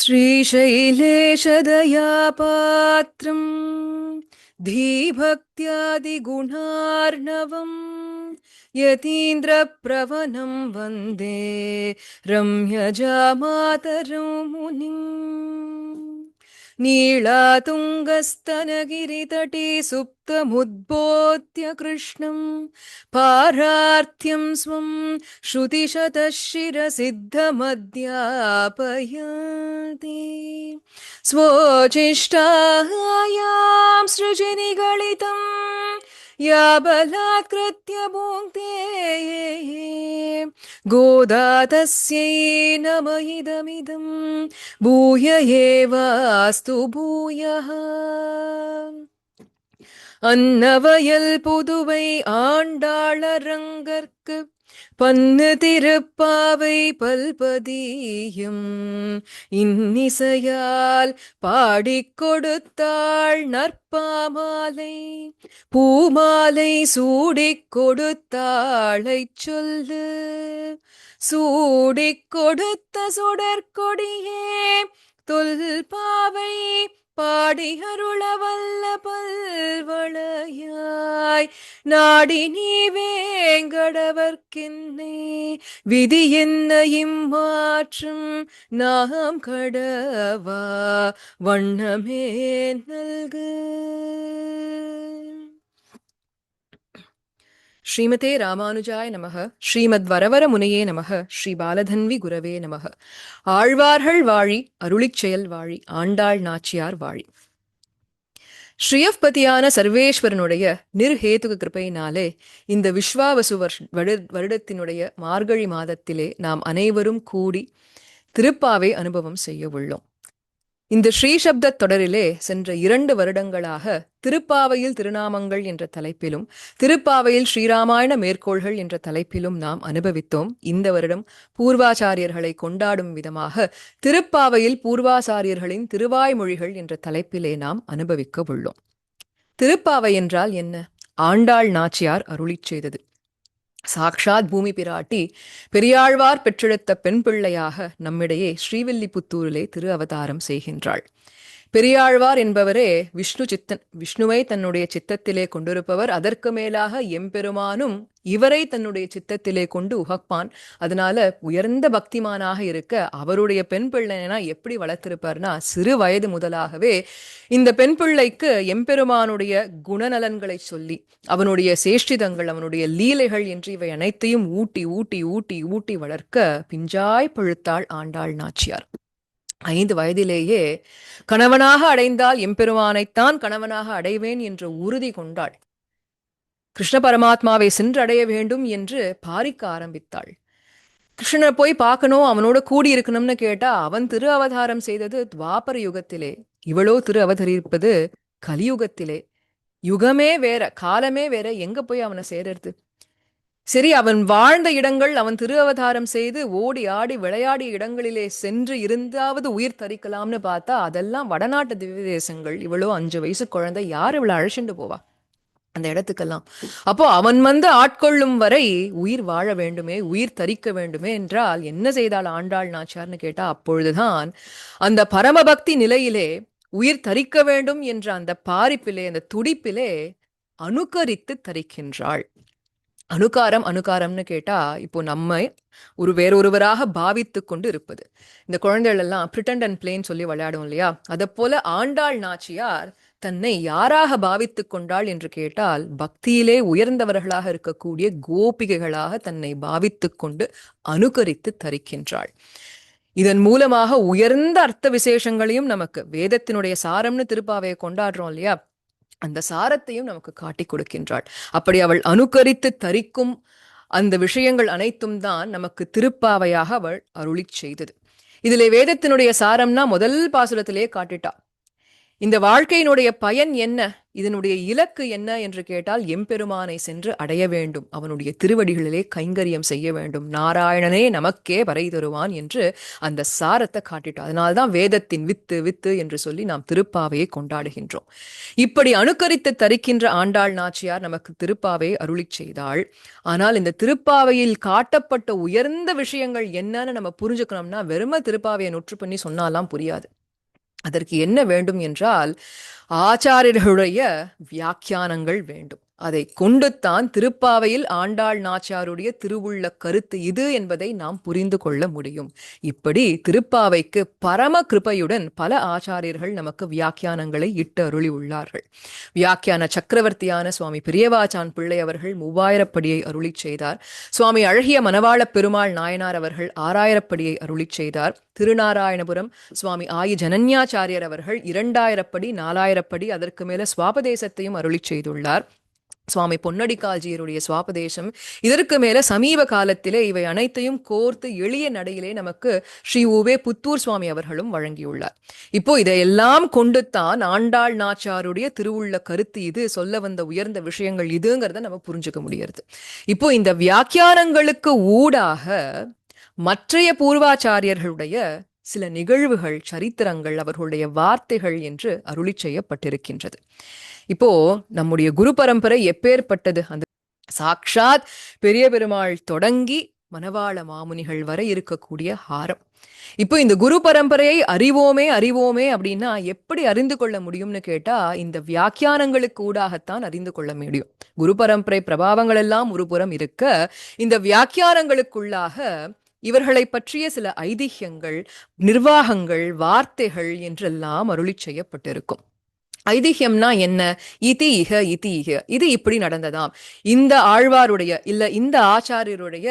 श्रीशैलेशदयापात्रम् धीभक्त्यादिगुणार्णवम् यतीन्द्रप्रवनं वन्दे रम्यजामातरं मुनिम् नीळातुङ्गस्तनगिरितटे सुप्तमुद्बोध्य कृष्णं पारार्थ्यं स्वं श्रुतिशतशिरसिद्धमध्यापयति। स्वोचिष्टायां सृजनिगलितं या बलात्कृत्य भुङ्क्ते गोदा तस्यै नम इदमिदं भूय एवास्तु भूयः அன்னவயல் புதுவை ஆண்டாளரங்கற்கு பன்னு திருப்பாவை பல்பதியும். இன்னிசையால் பாடிக் கொடுத்தாள் நற்பாமாலை பூமாலை சூடிக் கொடுத்தாளைச் சொல்லு. சூடிக் கொடுத்த சுடற்கொடியே தொல்பாவை பாடி அருளவல்ல பல்வளையாய். நாடி நீ வேங்கடவர்க்கின்னே விதி என்ன இம்மாற்றும் நாம் கடவா. வண்ணமே நல்கு. ஸ்ரீமதே ராமானுஜாய நமக ஸ்ரீமத் வரவர முனையே நமக ஸ்ரீ பாலதன்வி குரவே நமக. ஆழ்வார்கள் வாழி அருளிச் செயல் வாழி ஆண்டாள் நாச்சியார் வாழி. ஸ்ரீயப்பதியான சர்வேஸ்வரனுடைய நிர்ஹேதுக கிருப்பையினாலே இந்த விஸ்வாவசு வருஷ வருடத்தினுடைய மார்கழி மாதத்திலே நாம் அனைவரும் கூடி திருப்பாவை அனுபவம் செய்ய உள்ளோம். இந்த ஸ்ரீசப்த தொடரிலே சென்ற இரண்டு வருடங்களாக திருப்பாவையில் திருநாமங்கள் என்ற தலைப்பிலும் திருப்பாவையில் ஸ்ரீராமாயண மேற்கோள்கள் என்ற தலைப்பிலும் நாம் அனுபவித்தோம். இந்த வருடம் பூர்வாச்சாரியர்களை கொண்டாடும் விதமாக திருப்பாவையில் பூர்வாச்சாரியர்களின் திருவாய்மொழிகள் என்ற தலைப்பிலே நாம் அனுபவிக்க உள்ளோம். திருப்பாவை என்றால் என்ன? ஆண்டாள் நாச்சியார் அருளிச் செய்தது. சாக்ஷாத் பூமி பிராட்டி பெரியாழ்வார் பெற்றெடுத்த பெண் பிள்ளையாக நம்மிடையே ஸ்ரீவில்லிபுத்தூரிலே திரு அவதாரம் செய்கின்றாள். பெரியாழ்வார் என்பவரே விஷ்ணு சித்தன் விஷ்ணுவை தன்னுடைய சித்தத்திலே கொண்டிருப்பவர் அதற்கு மேலாக எம்பெருமானும் இவரை தன்னுடைய சித்தத்திலே கொண்டு உகப்பான். அதனால உயர்ந்த பக்திமானாக இருக்க அவருடைய பெண் பிள்ளைனா எப்படி வளர்த்திருப்பார்னா சிறு வயது முதலாகவே இந்த பெண் பிள்ளைக்கு எம்பெருமானுடைய குணநலன்களை சொல்லி அவனுடைய சேஷ்டிதங்கள் அவனுடைய லீலைகள் என்று இவை அனைத்தையும் ஊட்டி ஊட்டி ஊட்டி ஊட்டி வளர்க்க பிஞ்சாய் பழுத்தாள் ஆண்டாள் நாச்சியார். ஐந்து வயதிலேயே கணவனாக அடைந்தால் எம்பெருமானைத்தான் கணவனாக அடைவேன் என்று உறுதி கொண்டாள். கிருஷ்ண பரமாத்மாவை சென்றடைய வேண்டும் என்று பாரிக்க ஆரம்பித்தாள். கிருஷ்ணனை போய் பார்க்கணும் அவனோட கூடி இருக்கணும்னு கேட்டா அவன் திரு அவதாரம் செய்தது துவாபர யுகத்திலே இவளோ திரு அவதரிப்பது கலியுகத்திலே. யுகமே வேற காலமே வேற எங்க போய் அவனை சேரறது? சரி அவன் வாழ்ந்த இடங்கள் அவன் திரு அவதாரம் செய்து ஓடி ஆடி விளையாடிய இடங்களிலே சென்று இருந்தாவது உயிர் தரிக்கலாம்னு பார்த்தா அதெல்லாம் வடநாட்டு திவ்ய தேசங்கள். இவ்வளோ அஞ்சு வயசு குழந்தை யார் இவ்வளோ அழைச்சிட்டு போவா? அந்த இடத்துக்கெல்லாம். அப்போ அவன் வந்து ஆட்கொள்ளும் வரை உயிர் வாழ வேண்டுமே உயிர் தரிக்க வேண்டுமே என்றால் என்ன செய்தால் ஆண்டாள் நாச்சார்னு கேட்டா அப்பொழுதுதான் அந்த பரமபக்தி நிலையிலே உயிர் தரிக்க வேண்டும் என்ற அந்த பாரிப்பிலே அந்த துடிப்பிலே அனுகரித்து தரிக்கின்றாள். அனுகாரம் அனுகாரம்னு கேட்டா இப்போ நம்ம ஒரு வேறொருவராக பாவித்து கொண்டு இருப்பது. இந்த குழந்தைகள் எல்லாம் பிரிட்டன் அண்ட் பிளேன் சொல்லி விளையாடும் இல்லையா? அதை போல ஆண்டாள் நாச்சியார் தன்னை யாராக பாவித்து கொண்டாள் என்று கேட்டால் பக்தியிலே உயர்ந்தவர்களாக இருக்கக்கூடிய கோபிகைகளாக தன்னை பாவித்து கொண்டு அனுகரித்து தரிக்கின்றாள். இதன் மூலமாக உயர்ந்த அர்த்த விசேஷங்களையும் நமக்கு வேதத்தினுடைய சாரம்னு திருப்பாவையை கொண்டாடுறோம் இல்லையா? அந்த சாரத்தையும் நமக்கு காட்டி கொடுக்கின்றாள். அப்படி அவள் அனுகரித்து தரிக்கும் அந்த விஷயங்கள் அனைத்தும் தான் நமக்கு திருப்பாவையாக அவள் அருளி செய்தது. இதிலே வேதத்தினுடைய சாரம்னா முதல் பாசுரத்திலே காட்டிட்டா. இந்த வாழ்க்கையினுடைய பயன் என்ன? இதனுடைய இலக்கு என்ன என்று கேட்டால் எம்பெருமானை சென்று அடைய வேண்டும். அவனுடைய திருவடிகளிலே கைங்கரியம் செய்ய வேண்டும். நாராயணனே நமக்கே வரை தருவான் என்று அந்த சாரத்தை காட்டிட்டோம் அதனால்தான் வேதத்தின் வித்து வித்து என்று சொல்லி நாம் திருப்பாவையை கொண்டாடுகின்றோம். இப்படி அணுக்கரித்து தரிக்கின்ற ஆண்டாள் நாச்சியார் நமக்கு திருப்பாவை அருளி செய்தாள். ஆனால் இந்த திருப்பாவையில் காட்டப்பட்ட உயர்ந்த விஷயங்கள் என்னன்னு நம்ம புரிஞ்சுக்கணும்னா வெறும திருப்பாவையை நொற்று பண்ணி சொன்னாலாம் புரியாது. அதற்கு என்ன வேண்டும் என்றால் ஆச்சாரியர்களுடைய வியாக்கியானங்கள் வேண்டும். அதை கொண்டுத்தான் திருப்பாவையில் ஆண்டாள் நாச்சாருடைய திருவுள்ள கருத்து இது என்பதை நாம் புரிந்து கொள்ள முடியும். இப்படி திருப்பாவைக்கு பரம கிருபையுடன் பல ஆச்சாரியர்கள் நமக்கு வியாக்கியானங்களை இட்டு அருளி உள்ளார்கள் வியாக்கியான சக்கரவர்த்தியான சுவாமி பெரியவாச்சான் பிள்ளை அவர்கள் மூவாயிரப்படியை அருளி செய்தார். சுவாமி அழகிய மணவாள பெருமாள் நாயனார் அவர்கள் ஆறாயிரப்படியை அருளி செய்தார். திருநாராயணபுரம் சுவாமி ஆயி ஜனன்யாச்சாரியர் அவர்கள் இரண்டாயிரப்படி நாலாயிரப்படி அதற்கு மேல சுவாபதேசத்தையும் அருளி செய்துள்ளார். சுவாமி பொன்னடிக்கால்ஜியருடைய சுவாபதேசம். இதற்கு மேல சமீப காலத்திலே இவை அனைத்தையும் கோர்த்து எளிய நடையிலே நமக்கு ஸ்ரீ உவே புத்தூர் சுவாமி அவர்களும் வழங்கியுள்ளார். இப்போ இதையெல்லாம் கொண்டுத்தான் ஆண்டாள் நாச்சாருடைய திருவுள்ள கருத்து இது சொல்ல வந்த உயர்ந்த விஷயங்கள் இதுங்கிறத நம்ம புரிஞ்சுக்க முடியறது. இப்போ இந்த வியாக்கியானங்களுக்கு ஊடாக மற்றைய பூர்வாச்சாரியர்களுடைய சில நிகழ்வுகள் சரித்திரங்கள் அவர்களுடைய வார்த்தைகள் என்று அருளி செய்யப்பட்டிருக்கின்றது. இப்போ நம்முடைய குரு பரம்பரை எப்பேற்பட்டது? அந்த சாக்ஷாத் பெரிய பெருமாள் தொடங்கி மணவாள மாமுனிகள் வரை இருக்கக்கூடிய ஹாரம். இப்போ இந்த குரு பரம்பரையை அறிவோமே அறிவோமே அப்படின்னா எப்படி அறிந்து கொள்ள முடியும்னு கேட்டா இந்த வியாக்கியானங்களுக்கு ஊடாகத்தான் அறிந்து கொள்ள முடியும். குரு பரம்பரை பிரபாவங்கள் எல்லாம் ஒருபுறம் இருக்க இந்த வியாக்கியானங்களுக்குள்ளாக இவர்களை பற்றிய சில ஐதிஹ்யங்கள் நிர்வாகங்கள் வார்த்தைகள் என்றெல்லாம் அருளி செய்யப்பட்டிருக்கும். ஐதிஹ்யம்னா என்ன? இதி இக இதி இக இது இப்படி நடந்ததாம். இந்த ஆழ்வாருடைய இல்ல இந்த ஆச்சாரியருடைய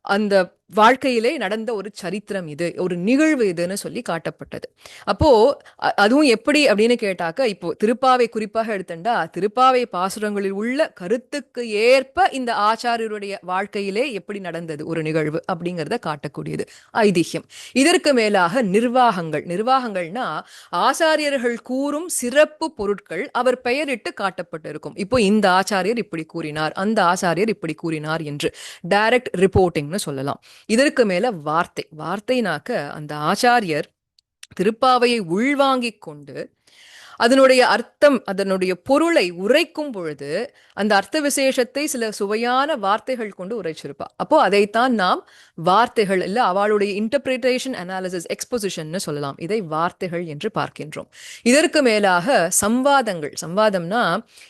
அந்த வாழ்க்கையிலே நடந்த ஒரு சரித்திரம் இது ஒரு நிகழ்வு இதுன்னு சொல்லி காட்டப்பட்டது. அப்போ அதுவும் எப்படி அப்படின்னு கேட்டாக்க இப்போ திருப்பாவை குறிப்பாக எடுத்தண்டா திருப்பாவை பாசுரங்களில் உள்ள கருத்துக்கு ஏற்ப இந்த ஆச்சாரியருடைய வாழ்க்கையிலே எப்படி நடந்தது ஒரு நிகழ்வு அப்படிங்கிறத காட்டக்கூடியது. ஐதிஹ்யம் இதற்கு மேலாக நிர்வாகங்கள். நிர்வாகங்கள்னா ஆசாரியர்கள் கூறும் சிறப்பு பொருட்கள் அவர் பெயரிட்டு காட்டப்பட்டிருக்கும். இப்போ இந்த ஆச்சாரியர் இப்படி கூறினார் அந்த ஆசாரியர் இப்படி கூறினார் என்று. டைரக்ட் ரிப்போர்ட்டிங்னு சொல்லலாம். இதற்கு மேல வார்த்தை. வார்த்தைனாக்க அந்த ஆச்சாரியர் திருப்பாவையை உள்வாங்கிக் கொண்டு அதனுடைய அர்த்தம் அதனுடைய பொருளை உரைக்கும் பொழுது அந்த அர்த்த விசேஷத்தை சில சுவையான வார்த்தைகள் கொண்டு உரைச்சிருப்பா. அப்போ அதைத்தான் நாம் வார்த்தைகள் இல்ல அவளுடைய இன்டர்பிரிட்டேஷன் அனாலிசிஸ் எக்ஸ்போசிஷன் சொல்லலாம். இதை வார்த்தைகள் என்று பார்க்கின்றோம். இதற்கு மேலாக சம்வாதங்கள். சம்வாதம்னா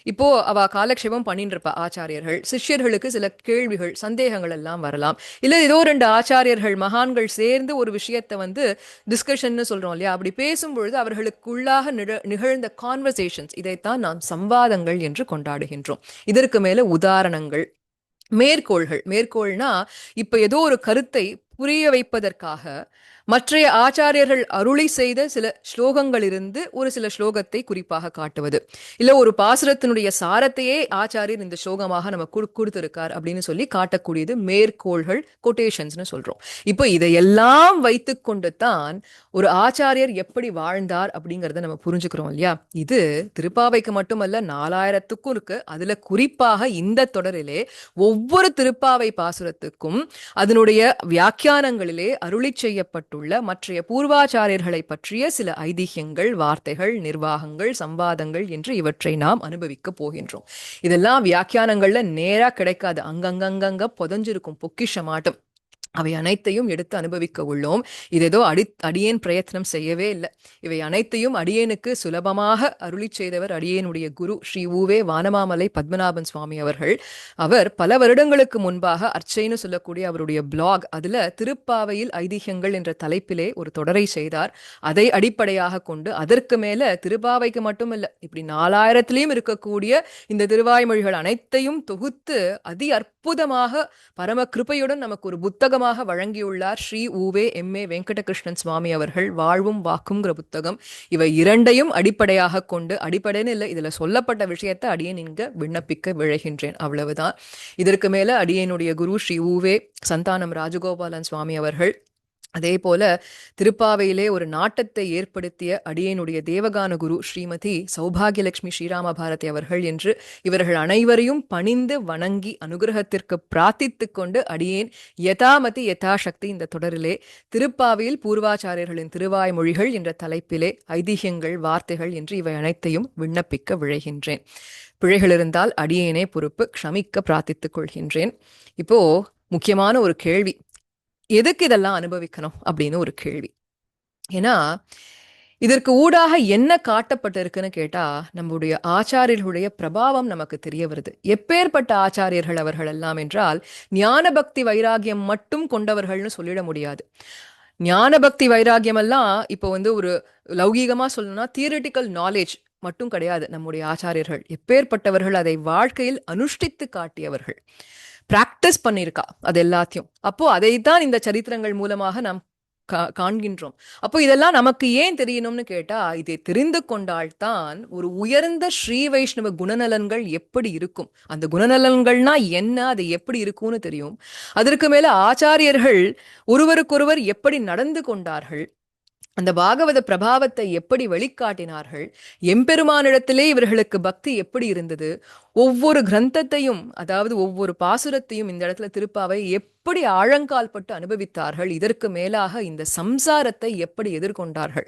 இப்போ அவ காலக்ஷேபம் பண்ணிட்டு இருப்பா ஆச்சாரியர்கள். சிஷ்யர்களுக்கு சில கேள்விகள் சந்தேகங்கள் எல்லாம் வரலாம். இல்ல ஏதோ ரெண்டு ஆச்சாரியர்கள் மகான்கள் சேர்ந்து ஒரு விஷயத்தை வந்து டிஸ்கஷன்னு சொல்றோம் இல்லையா? அப்படி பேசும்பொழுது அவர்களுக்குள்ளாக நிகழ் நிகழ்ந்த கான்வர்சேஷன்ஸ் இதைத்தான் நாம் சம்வாதங்கள் என்று கொண்டாடுகின்றோம். இதற்கு மேல உதாரணங்கள் மேற்கோள்கள். மேற்கோள்னா இப்ப ஏதோ ஒரு கருத்தை புரிய வைப்பதற்காக மற்றைய ஆச்சாரியர்கள் அருளி செய்த சில ஸ்லோகங்களிலிருந்து ஒரு சில ஸ்லோகத்தை குறிப்பாக காட்டுவது. இல்ல ஒரு பாசுரத்தினுடைய சாரத்தையே ஆச்சாரியர் இந்த ஸ்லோகமாக நம்ம குடு- கொடுத்திருக்கார் அப்படின்னு சொல்லி காட்டக்கூடியது மேற்கோள்கள் கொட்டேஷன்ஸ்னு சொல்றோம். இப்போ இதையெல்லாம் வைத்துக்கொண்டு தான் ஒரு ஆச்சாரியர் எப்படி வாழ்ந்தார் அப்படிங்கறத நம்ம புரிஞ்சுக்கிறோம் இல்லையா? இது திருப்பாவைக்கு மட்டுமல்ல நாலாயிரத்துக்கும் இருக்கு. அதுல குறிப்பாக இந்த தொடரிலே ஒவ்வொரு திருப்பாவை பாசுரத்துக்கும் அதனுடைய வியாக்கியானங்களிலே அருளி செய்யப்பட்டுள்ள மற்றைய பூர்வாச்சாரியர்களை பற்றிய சில ஐதிஹ்யங்கள் வார்த்தைகள் நிர்வாகங்கள் சம்பாதங்கள் என்று இவற்றை நாம் அனுபவிக்க போகின்றோம். இதெல்லாம் வியாக்கியானங்கள்ல நேரா கிடைக்காது. அங்கங்கங்கங்க புதஞ்சிருக்கும் பொக்கிஷமாட்டம். அவை அனைத்தையும் எடுத்து அனுபவிக்க உள்ளோம். இது ஏதோ அடி அடியேன் பிரயத்னம் செய்யவே இல்லை. இவை அனைத்தையும் அடியேனுக்கு சுலபமாக அருளி செய்தவர் அடியேனுடைய குரு ஸ்ரீ ஊவே வானமாமலை பத்மநாபன் சுவாமி அவர்கள். அவர் பல வருடங்களுக்கு முன்பாக அர்ச்சைன்னு சொல்லக்கூடிய அவருடைய பிளாக் அதுல திருப்பாவையில் ஐதிஹ்யங்கள் என்ற தலைப்பிலே ஒரு தொடரை செய்தார். அதை அடிப்படையாக கொண்டு அதற்கு மேல திருப்பாவைக்கு மட்டும் இல்லை இப்படி நாலாயிரத்திலையும் இருக்கக்கூடிய இந்த திருவாய்மொழிகள் அனைத்தையும் தொகுத்து அதி அற்புதமாக பரம கிருபையுடன் நமக்கு ஒரு புத்தகமாக வழங்கியுள்ளார் ஸ்ரீ ஊவே எம் ஏ வெங்கடகிருஷ்ணன் சுவாமி அவர்கள். வாழ்வும் வாக்குங்கிற புத்தகம். இவை இரண்டையும் அடிப்படையாக கொண்டு அடிப்படைன்னு இல்லை இதுல சொல்லப்பட்ட விஷயத்தை அடியேன் இங்க விண்ணப்பிக்க விழைகின்றேன். அவ்வளவுதான். இதற்கு மேல அடியனுடைய குரு ஸ்ரீ ஊவே சந்தானம் ராஜகோபாலன் சுவாமி அவர்கள் அதே போல திருப்பாவையிலே ஒரு நாட்டத்தை ஏற்படுத்திய அடியேனுடைய தேவகான குரு ஸ்ரீமதி சௌபாகியலட்சுமி ஸ்ரீராம பாரதி அவர்கள் என்று இவர்கள் அனைவரையும் பணிந்து வணங்கி அனுகிரகத்திற்கு பிரார்த்தித்து கொண்டு அடியேன் யதாமதி யதாசக்தி இந்த தொடரிலே திருப்பாவையில் பூர்வாச்சாரியர்களின் திருவாய்மொழிகள் என்ற தலைப்பிலே ஐதிஹ்யங்கள் வார்த்தைகள் என்று இவை அனைத்தையும் விண்ணப்பிக்க விழைகின்றேன். பிழைகள் இருந்தால் அடியேனே பொறுப்பு க்ஷமிக்க பிரார்த்தித்துக் கொள்கின்றேன். இப்போ முக்கியமான ஒரு கேள்வி. எதுக்கு இதெல்லாம் அனுபவிக்கணும் அப்படின்னு ஒரு கேள்வி. ஏன்னா இதற்கு ஊடாக என்ன காட்டப்பட்டிருக்குன்னு கேட்டா நம்முடைய ஆச்சாரியர்களுடைய பிரபாவம் நமக்கு தெரிய வருது. எப்பேற்பட்ட ஆச்சாரியர்கள் அவர்கள் எல்லாம் என்றால் ஞான பக்தி வைராகியம் மட்டும் கொண்டவர்கள்னு சொல்லிட முடியாது. ஞான பக்தி வைராகியம் எல்லாம் இப்போ வந்து ஒரு லௌகீகமா சொல்லணும்னா தியரிட்டிக்கல் நாலேஜ் மட்டும் கிடையாது நம்முடைய ஆச்சாரியர்கள். எப்பேற்பட்டவர்கள் அதை வாழ்க்கையில் அனுஷ்டித்து காட்டியவர்கள். பிராக்டிஸ் பண்ணியிருக்கா அது எல்லாத்தையும். அப்போ அதைத்தான் இந்த சரித்திரங்கள் மூலமாக நாம் கா- காண்கின்றோம். அப்போ இதெல்லாம் நமக்கு ஏன் தெரியணும்னு கேட்டா இதை தெரிந்து கொண்டால்தான் ஒரு உயர்ந்த ஸ்ரீ வைஷ்ணவ குணநலன்கள் எப்படி இருக்கும். அந்த குணநலன்கள்னா என்ன அது எப்படி இருக்கும்னு தெரியும். அதற்கு மேல ஆச்சாரியர்கள் ஒருவருக்கொருவர் எப்படி நடந்து கொண்டார்கள் அந்த பாகவத பிரபாவத்தை எப்படி வெளிக்காட்டினார்கள் எம்பெருமானிடத்திலே இவர்களுக்கு பக்தி எப்படி இருந்தது? ஒவ்வொரு கிரந்தத்தையும் அதாவது ஒவ்வொரு பாசுரத்தையும் இந்த இடத்துல திருப்பாவை எப் எப்படி ஆழங்கால் பட்டு அனுபவித்தார்கள்? இதற்கு மேலாக இந்த சம்சாரத்தை எப்படி எதிர்கொண்டார்கள்?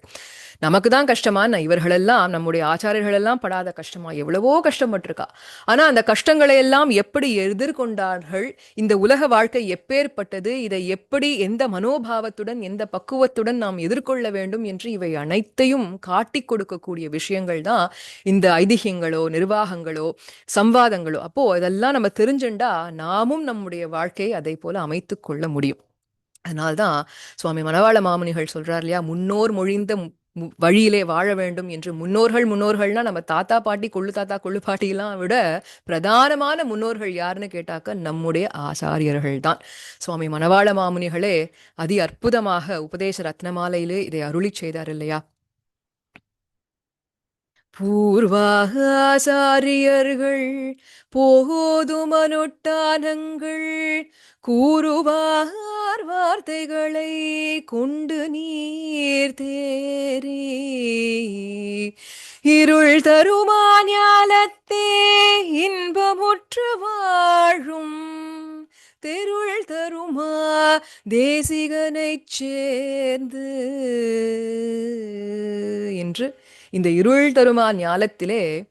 நமக்கு தான் கஷ்டமான இவர்களெல்லாம் நம்முடைய ஆச்சாரியர்கள் எல்லாம் படாத கஷ்டமா? எவ்வளவோ கஷ்டப்பட்டிருக்கா. ஆனா அந்த கஷ்டங்களை எல்லாம் எப்படி எதிர்கொண்டார்கள்? இந்த உலக வாழ்க்கை எப்பேற்பட்டது? இதை எப்படி எந்த மனோபாவத்துடன் எந்த பக்குவத்துடன் நாம் எதிர்கொள்ள வேண்டும் என்று இவை அனைத்தையும் காட்டிக் கொடுக்கக்கூடிய விஷயங்கள் தான் இந்த ஐதிஹ்யங்களோ நிர்வாகங்களோ சம்வாதங்களோ. அப்போ இதெல்லாம் நம்ம தெரிஞ்சுண்டா நாமும் நம்முடைய வாழ்க்கையை அதை போல அமைத்துக் கொள்ள முடியும். அதனால்தான் சுவாமி மணவாள மாமுனிகள் சொல்றார் இல்லையா முன்னோர் மொழிந்த வழியிலே வாழ வேண்டும் என்று. முன்னோர்கள் முன்னோர்கள்னா நம்ம தாத்தா பாட்டி கொள்ளு தாத்தா கொள்ளு பாட்டியெல்லாம் விட பிரதானமான முன்னோர்கள் யாருன்னு கேட்டாக்க நம்முடைய ஆசாரியர்கள் தான். சுவாமி மணவாள மாமுனிகளே அதி அற்புதமாக உபதேச ரத்னமாலையிலே இதை அருளிச் செய்தார் இல்லையா. பூர்வாகாசாரியர்கள் போதும் அனுட்டானங்கள் கூறுவார் வார்த்தைகளை கொண்டு நீர் தேரே. இருள் தருமா ஞாலத்தே இன்பமுற்று வாழும். தெருள் தருமா தேசிகனைச் சேர்ந்து. என்று இந்த இருள் தருமா ஞாலத்திலே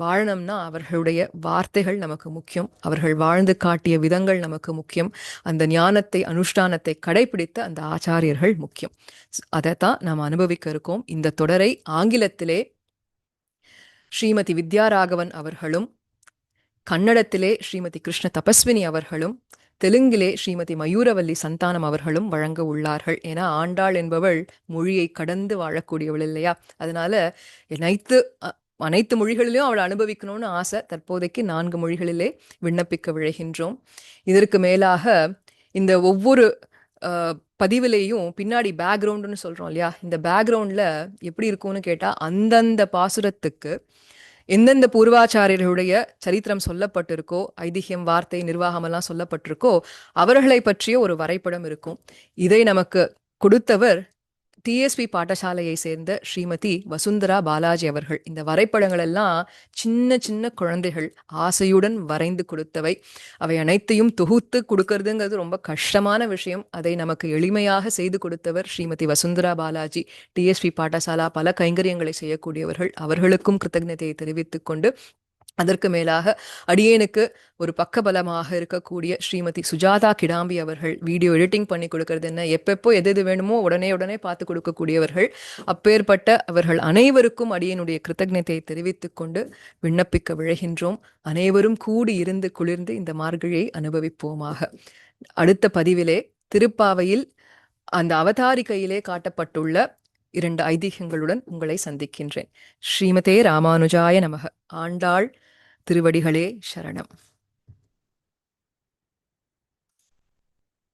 வாழணும்னா அவர்களுடைய வார்த்தைகள் நமக்கு முக்கியம். அவர்கள் வாழ்ந்து காட்டிய விதங்கள் நமக்கு முக்கியம். அந்த ஞானத்தை அனுஷ்டானத்தை கடைபிடித்த அந்த ஆச்சாரியர்கள் முக்கியம். அதைத்தான் நாம் அனுபவிக்க இருக்கோம். இந்த தொடரை ஆங்கிலத்திலே ஸ்ரீமதி வித்யாராகவன் அவர்களும் கன்னடத்திலே ஸ்ரீமதி கிருஷ்ண தபஸ்வினி அவர்களும் தெலுங்கிலே ஸ்ரீமதி மயூரவல்லி சந்தானம் அவர்களும் வழங்க உள்ளார்கள். ஏன்னா ஆண்டாள் என்பவள் மொழியை கடந்து வாழக்கூடியவள் இல்லையா? அதனால அனைத்து அனைத்து மொழிகளிலும் அவள் அனுபவிக்கணும்னு ஆசை. தற்போதைக்கு நான்கு மொழிகளிலே விண்ணப்பிக்க விழைகின்றோம். இதற்கு மேலாக இந்த ஒவ்வொரு அஹ், பதிவிலேயும் பின்னாடி பேக்ரவுண்டுன்னு சொல்கிறோம் இல்லையா? இந்த பேக்ரவுண்டில் எப்படி இருக்கும்னு கேட்டால் அந்தந்த பாசுரத்துக்கு எந்தெந்த பூர்வாச்சாரியர்களுடைய சரித்திரம் சொல்லப்பட்டிருக்கோ ஐதிஹ்யம் வார்த்தை நிர்வாகமெல்லாம் சொல்லப்பட்டிருக்கோ அவர்களை பற்றிய ஒரு வரைபடம் இருக்கும். இதை நமக்கு கொடுத்தவர் டிஎஸ்பி பாடசாலையை சேர்ந்த ஸ்ரீமதி வசுந்தரா பாலாஜி அவர்கள். இந்த வரைபடங்கள் எல்லாம் சின்ன சின்ன குழந்தைகள் ஆசையுடன் வரைந்து கொடுத்தவை. அவை அனைத்தையும் தொகுத்து கொடுக்கறதுங்கிறது ரொம்ப கஷ்டமான விஷயம். அதை நமக்கு எளிமையாக செய்து கொடுத்தவர் ஸ்ரீமதி வசுந்தரா பாலாஜி. டிஎஸ்பி பாடசாலா பல கைங்கரியங்களை செய்யக்கூடியவர்கள். அவர்களுக்கும் கிருத்தஜதையை தெரிவித்துக் கொண்டு அதற்கு மேலாக அடியேனுக்கு ஒரு பக்கபலமாக இருக்கக்கூடிய ஸ்ரீமதி சுஜாதா கிடாம்பி அவர்கள் வீடியோ எடிட்டிங் பண்ணி கொடுக்கறது என்ன? எப்பப்போ எது எது வேணுமோ உடனே உடனே பார்த்து கொடுக்கக்கூடியவர்கள். அப்பேற்பட்ட அவர்கள் அனைவருக்கும் அடியனுடைய கிருத்தஜத்தை தெரிவித்துக் கொண்டு விண்ணப்பிக்க விழைகின்றோம். அனைவரும் கூடி இருந்து குளிர்ந்து இந்த மார்கழியை அனுபவிப்போமாக. அடுத்த பதிவிலே திருப்பாவையில் அந்த அவதாரிகையிலே காட்டப்பட்டுள்ள இரண்டு ஐதீகங்களுடன் உங்களை சந்திக்கின்றேன். ஸ்ரீமதே ராமானுஜாய நமக. ஆண்டாள் திருவடிகளே சரணம்.